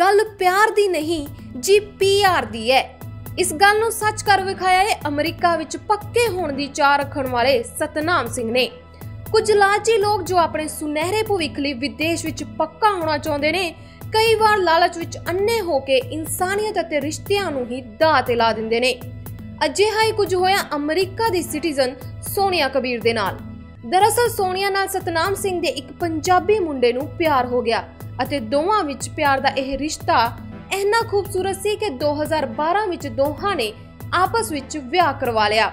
ਗੱਲ ਪਿਆਰ ਦੀ ਨਹੀਂ, ਜੀ ਪੀਆਰ ਦੀ ਹੈ। ਇਸ ਗੱਲ ਨੂੰ ਸੱਚ ਕਰ ਵਿਖਾਇਆ ਹੈ ਅਮਰੀਕਾ ਵਿੱਚ ਪੱਕੇ ਹੋਣ ਦੀ ਚਾਹ ਰੱਖਣ ਵਾਲੇ ਸਤਨਾਮ ਸਿੰਘ ਨੇ। ਕੁਝ ਲਾਲਚੀ ਲੋਕ ਜੋ ਆਪਣੇ ਸੁਨਹਿਰੇ ਭਵਿੱਖ ਲਈ ਵਿਦੇਸ਼ ਵਿੱਚ ਪੱਕਾ ਹੋਣਾ ਚਾਹੁੰਦੇ ਨੇ, ਕਈ ਵਾਰ ਲਾਲਚ ਵਿੱਚ ਅੰਨੇ ਹੋ ਕੇ ਇਨਸਾਨੀਅਤ ਅਤੇ ਰਿਸ਼ਤਿਆਂ ਨੂੰ ਹੀ ਦਾਅ ਤੇ ਲਾ ਦਿੰਦੇ ਨੇ। ਅਜਿਹਾ ਹੀ ਕੁਝ ਹੋਇਆ ਅਮਰੀਕਾ ਦੀ ਸਿਟੀਜ਼ਨ ਸੋਨੀਆ ਕਬੀਰ ਦੇ ਨਾਲ। ਦਰਅਸਲ ਸੋਨੀਆ ਨਾਲ ਸਤਨਾਮ ਸਿੰਘ ਦੇ ਇੱਕ ਪੰਜਾਬੀ ਮੁੰਡੇ ਨੂੰ ਪਿਆਰ ਹੋ ਗਿਆ ਅਤੇ ਦੋਵਾਂ ਵਿੱਚ ਪਿਆਰ ਦਾ ਇਹ ਰਿਸ਼ਤਾ ਇੰਨਾ ਖੂਬਸੂਰਤ ਸੀ ਕਿ 2012 ਵਿੱਚ ਦੋਹਾਂ ਨੇ ਆਪਸ ਵਿੱਚ ਵਿਆਹ ਕਰਵਾ ਲਿਆ।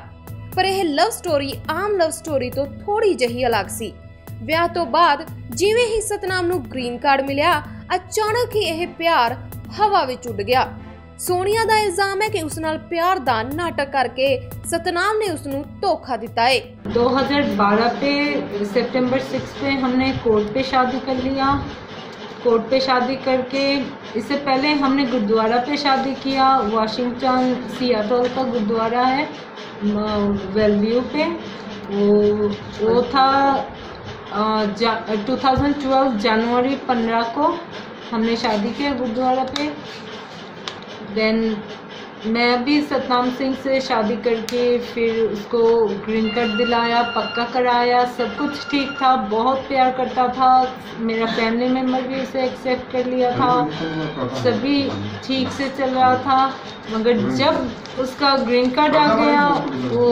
ਪਰ ਇਹ ਲਵ ਸਟੋਰੀ ਆਮ ਲਵ ਸਟੋਰੀ ਤੋਂ ਥੋੜੀ ਜਿਹੀ ਅਲੱਗ ਸੀ। ਵਿਆਹ ਤੋਂ ਬਾਅਦ ਜਿਵੇਂ ਹੀ ਸਤਨਾਮ ਨੂੰ ਗ੍ਰੀਨ ਕਾਰਡ ਮਿਲਿਆ, ਅਚਾਨਕ ਹੀ ਇਹ ਪਿਆਰ ਹਵਾ ਵਿੱਚ ਉੱਡ ਗਿਆ। ਸੋਨੀਆ ਦਾ ਇਲਜ਼ਾਮ ਹੈ ਕਿ ਉਸ ਨਾਲ ਪਿਆਰ ਦਾ ਨਾਟਕ ਕਰਕੇ ਸਤਨਾਮ ਨੇ ਉਸ ਨੂੰ ਧੋਖਾ ਦਿੱਤਾ ਹੈ 2012 पे सितंबर 6 पे हमने कोर्ट पे शादी कर लिया कोर्ट पे शादी करके इससे पहले हमने गुरुद्वारा पे शादी किया वाशिंगटन सियाटल का गुरुद्वारा है वेलव्यू पे वो वो था टू थाउजेंड ट्वेल्व जनवरी पंद्रह को हमने शादी किया गुरुद्वारा पे देन मैं भी सतनाम सिंह से शादी करके फिर उसको ग्रीन कार्ड दिलाया, पक्का कराया, सब कुछ ठीक था, बहुत प्यार करता था। मेरा फैमिली मेंबर भी उसे एक्सेप्ट कर लिया था। सभी ठीक से चल रहा था, मगर जब उसका ग्रीन कार्ड आ गया, वो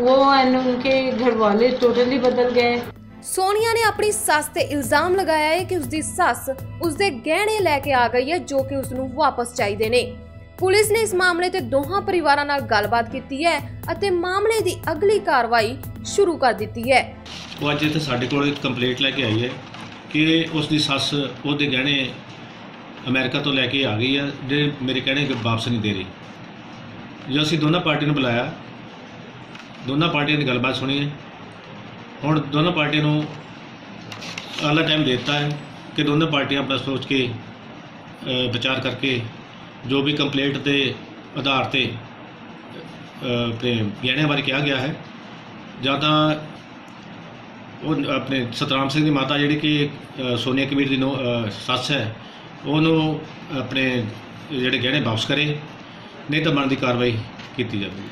वो एंड उनके घर वाले टोटली बदल गए। ਸੋਨੀਆ ਨੇ ਆਪਣੀ ਸੱਸ ਤੇ ਇਲਜ਼ਾਮ ਲਗਾਇਆ ਹੈ ਕਿ ਉਸ ਸੱਸ ਉਸ ਗਹਿਣੇ ਲੈ ਕੇ ਆ ਗਈ ਹੈ, ਜੋ ਕਿ ਉਸ ਨੂੰ ਵਾਪਸ ਚਾਹੀਦੇ ਨੇ। ਪੁਲਿਸ ਨੇ ਇਸ ਮਾਮਲੇ ਤੇ ਦੋਹਾਂ ਪਰਿਵਾਰਾਂ ਨਾਲ ਗੱਲਬਾਤ ਕੀਤੀ ਹੈ ਅਤੇ ਮਾਮਲੇ ਦੀ ਅਗਲੀ ਕਾਰਵਾਈ ਸ਼ੁਰੂ ਕਰ ਦਿੱਤੀ ਹੈ। ਉਹ ਅੱਜ ਇੱਥੇ ਸਾਡੇ ਕੋਲ ਇੱਕ ਕੰਪਲੇਂਟ ਲੈ ਕੇ ਆਈ ਹੈ ਕਿ ਉਸ ਦੀ ਸੱਸ ਉਹਦੇ ਗਹਿਣੇ ਅਮਰੀਕਾ ਤੋਂ ਲੈ ਕੇ ਆ ਗਈ ਹੈ, ਜਿਹੜੇ ਮੇਰੇ ਕਹਿਣੇ ਕਿ ਵਾਪਸ ਨਹੀਂ ਦੇ ਰਹੀ। ਜੋ ਅਸੀਂ ਦੋਨਾਂ ਪਾਰਟੀਆਂ ਨੂੰ ਬੁਲਾਇਆ, ਦੋਨਾਂ ਪਾਰਟੀਆਂ ਦੀ ਗੱਲਬਾਤ ਸੁਣੀ ਹੈ। ਹੁਣ ਦੋਨਾਂ ਪਾਰਟੀਆਂ ਨੂੰ ਅਗਲਾ ਟਾਈਮ ਦੇ ਦਿੱਤਾ ਹੈ ਕਿ ਦੋਨੋਂ ਪਾਰਟੀਆਂ ਆਪਣਾ ਸੋਚ ਕੇ ਅ, ਵਿਚਾਰ ਕਰਕੇ ਜੋ ਵੀ ਕੰਪਲੇਂਟ ਦੇ ਆਧਾਰ ਤੇ ਆਪਣੇ ਗਹਿਣਿਆਂ ਬਾਰੇ ਕਿਹਾ ਗਿਆ ਹੈ ਜਾਂ ਤਾਂ ਉਹ ਆਪਣੇ ਸਤਰਾਮ ਸਿੰਘ ਦੀ ਮਾਤਾ ਜਿਹੜੀ ਕਿ ਸੋਨੀਆ ਕਬੀਰ ਦੀ ਨੋ ਸੱਸ ਹੈ ਉਹਨੂੰ ਆਪਣੇ ਜਿਹੜੇ ਗਹਿਣੇ ਵਾਪਸ ਕਰੇ ਨਹੀਂ ਤਾਂ ਬਣਦੀ ਕਾਰਵਾਈ ਕੀਤੀ ਜਾਵੇਗੀ।